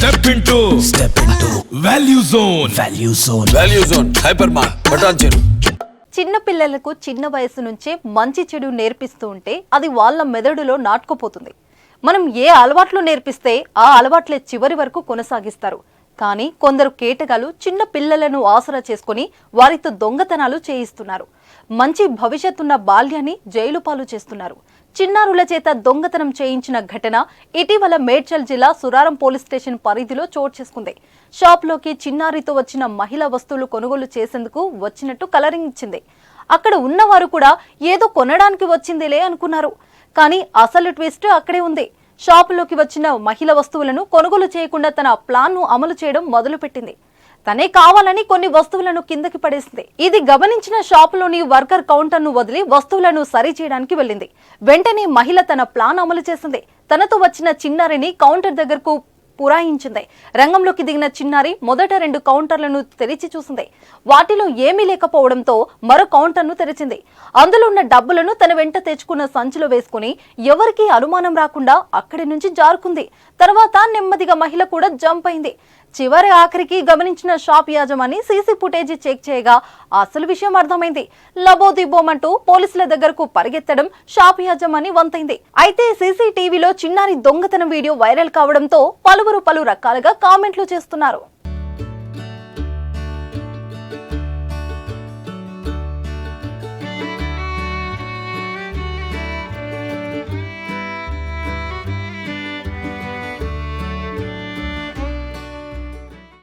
Step into step into value zone value zone value zone hyper mart బటాన్ చెరు చిన్న పిల్లలకు చిన్న వయసు నుంచే మంచి చెడు నేర్పిస్తూ ఉంటే అది వాళ్ళ మెదడులో నాటుకుపోతుంది. మనం ఏ అలవాట్లు నేర్పిస్తే ఆ అలవాట్లే చివరి వరకు కొనసాగిస్తారు. కానీ కొందరు కేటగాలు చిన్న పిల్లలను ఆసరా చేసుకుని వారితో దొంగతనాలు చేయిస్తున్నారు. మంచి భవిష్యత్తున్న బాల్యాన్ని జైలు పాలు చేస్తున్నారు. చిన్నారుల చేత దొంగతనం చేయించిన ఘటన ఇటీవల మేడ్చల్ జిల్లా సురారం పోలీస్ స్టేషన్ పరిధిలో చోటు చేసుకుంది. షాప్లోకి చిన్నారితో వచ్చిన మహిళ వస్తువులు కొనుగోలు చేసేందుకు వచ్చినట్టు కలరింగ్ ఇచ్చింది. అక్కడ ఉన్నవారు కూడా ఏదో కొనడానికి వచ్చిందిలే అనుకున్నారు. కానీ అసలు ట్విస్ట్ అక్కడే ఉంది. షాపులోకి వచ్చిన మహిళ వస్తువులను కొనుగోలు చేయకుండా తన ప్లాన్ను అమలు చేయడం మొదలుపెట్టింది. తనే కావాలని కొన్ని వస్తువులను కిందకి పడేసింది. ఇది గమనించిన షాపులోని వర్కర్ కౌంటర్ను వదిలి వస్తువులను సరి చేయడానికి వెళ్ళింది. వెంటనే మహిళ తన ప్లాన్ అమలు చేసింది. తనతో వచ్చిన చిన్నారిని కౌంటర్ దగ్గరకు పురాయించింది. రంగంలోకి దిగిన చిన్నారి మొదట రెండు కౌంటర్లను తెరిచి చూసింది. వాటిలో ఏమీ లేకపోవడంతో మరో కౌంటర్ను తెరిచింది. అందులో ఉన్న డబ్బులను తన వెంట తెచ్చుకున్న సంచిలో వేసుకుని ఎవరికీ అనుమానం రాకుండా అక్కడి నుంచి జారుకుంది. తర్వాత నెమ్మదిగా మహిళ కూడా జంప్ అయింది. చివరి ఆఖరికి గమనించిన షాప్ యాజమాని సీసీ ఫుటేజీ చెక్ చేయగా అసలు విషయం అర్థమైంది. లబోదిబోమంటూ పోలీసుల దగ్గరకు పరిగెత్తడం షాప్ యాజమాని వంతైంది. అయితే సీసీటీవీలో చిన్నారి దొంగతనం వీడియో వైరల్ కావడంతో పలువురు పలు రకాలుగా కామెంట్లు చేస్తున్నారు.